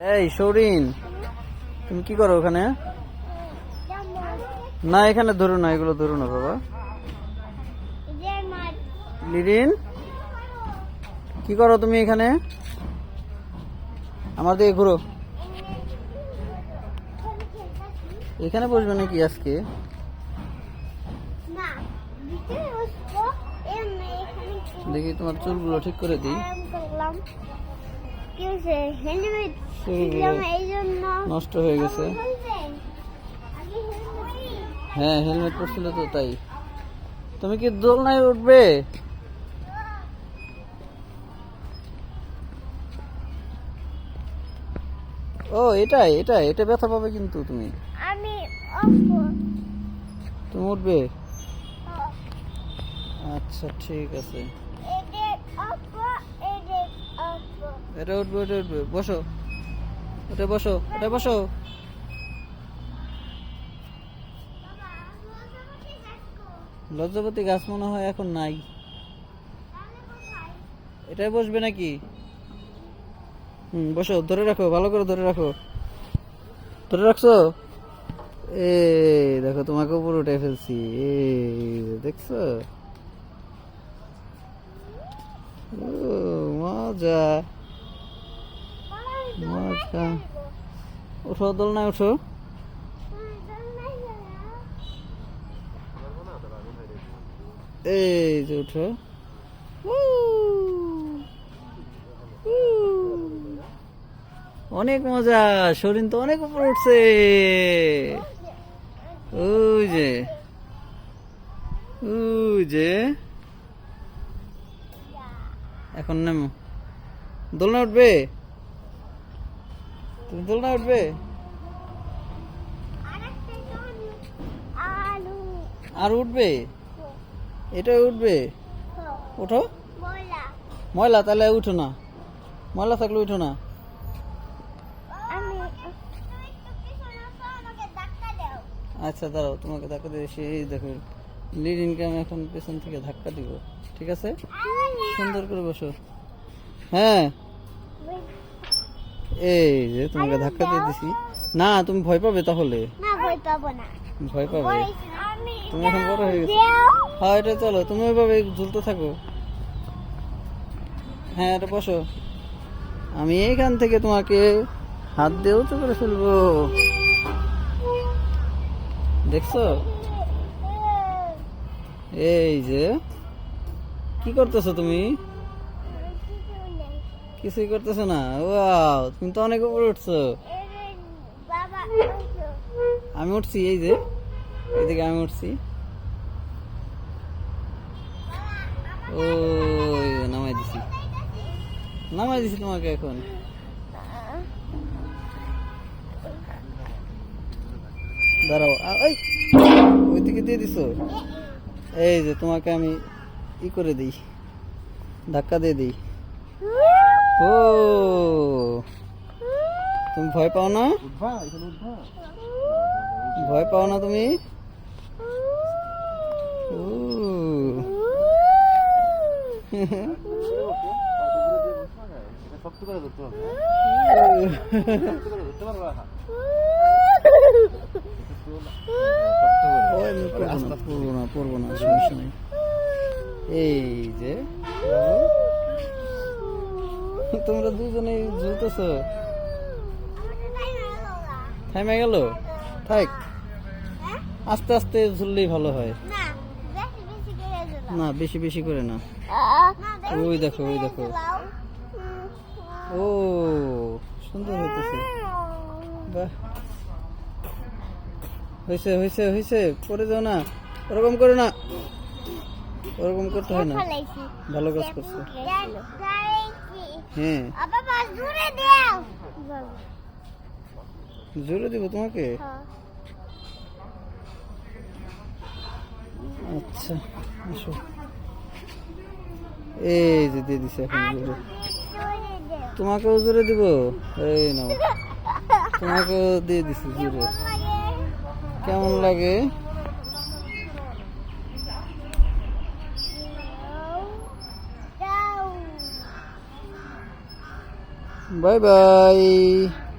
এই সৌরিন তুমি কি করো ওখানে? না, এখানে ধরো না, এগুলো ধরো না, বাবা। লিরিন, কি করো তুমি এখানে? আমার দিকে ঘুরো। এখানে বসবে নাকি আজকে? দেখি তোমার চুলগুলো ঠিক করে দিই। নষ্ট হয়ে গেছে। হ্যাঁ হেলমেট পরছিল তো তাই। তুমি কি দোলনায় উঠবে? ও এটাই এটাই এটা ব্যথা পাবে কিন্তু তুমি। আমি তুমি উঠবে? আচ্ছা ঠিক আছে। এটা উঠবে এটা উঠবে। বসো। এটা বসো এটা বসো। লজ্জাপতি গাছ মনে হয় এখন নাই। এটাই বসবে নাকি? হুম, বসো, ধরে রাখো, ভালো করে ধরে রাখো। ধরে রাখছো? এ দেখো, তোমাকে উপরে উঠে ফেলছি। এই দেখছ? মজা। দোলনায় এই যে। অনেক মজা শরীর তো অনেক উপরে উঠছে। ওই যে ওই যে। এখন নেমো। দোলনা উঠবে? তুমি দোলনা উঠবে? আর উঠবে? এটা উঠবে? ওঠো ময়লা, তাহলে উঠো না। ময়লা থাকলে উঠো না। আচ্ছা দাঁড়াও, তোমাকে ধাক্কা দিয়ে সেই দেখো লিড ইনকাম এখন পেছন থেকে ধাক্কা দিব, ঠিক আছে? সুন্দর করে বসো। হ্যাঁ। এই যে তোমাকে ধাক্কা দিয়ে দিছি। না তুমি ভয় পাবে তাহলে। না ভয় পাবো না। ভয় পাবে? তুমি এখন বড় হয়ে গেছো। হ্যাঁ এটা চলো তুমি ওইভাবে ঝুলতে থাকো। হ্যাঁ এটা বসো। আমি এইখান থেকে তোমাকে হাত দিয়েও তো করে ফেলব। দেখছ? এই যে কি করতেছো তুমি? কিছুই করতেছো না? ওয়াও, তুমি তো অনেক উপরে উঠছো। আমি উঠছি, এই যে। এদিকে আমি উঠছি। ওই যে নামাই দিছি। নামাই দিছি তোমাকে এখন। দাঁড়াও এই, ওইদিকে দিয়ে দিছো? এই যে, তোমাকে আমি ই করে দিই, ধাক্কা দিয়ে দিই। ও তুমি ভয় পাও না? ভয় পাও না তুমি? ও ওই আমি পড়ব না, পড়ব না সমস্যা নেই। এই যে। তোমরা দুজনে ঝুলতেছ। থাইমে গেল? থাক আস্তে আস্তে ঝুললেই ভালো হয়। না, বেশি বেশি করে না। ওই দেখো ওই দেখো। ও, সুন্দর হইতেছে। বাহ। হয়েছে হয়েছে হয়েছে পরে যাও না। ওরকম করো না। ওরকম করতে হয় না। ভালো কাজ করছ। হ্যাঁ। জোরে দিব তোমাকে। আচ্ছা আসো। এই যে দিয়ে দিছে এখন জোরে। তোমাকেও জোরে দিব? এই নাও। তোমাকেও দিয়ে দিছি জোরে। কেমন লাগে? Bye-bye.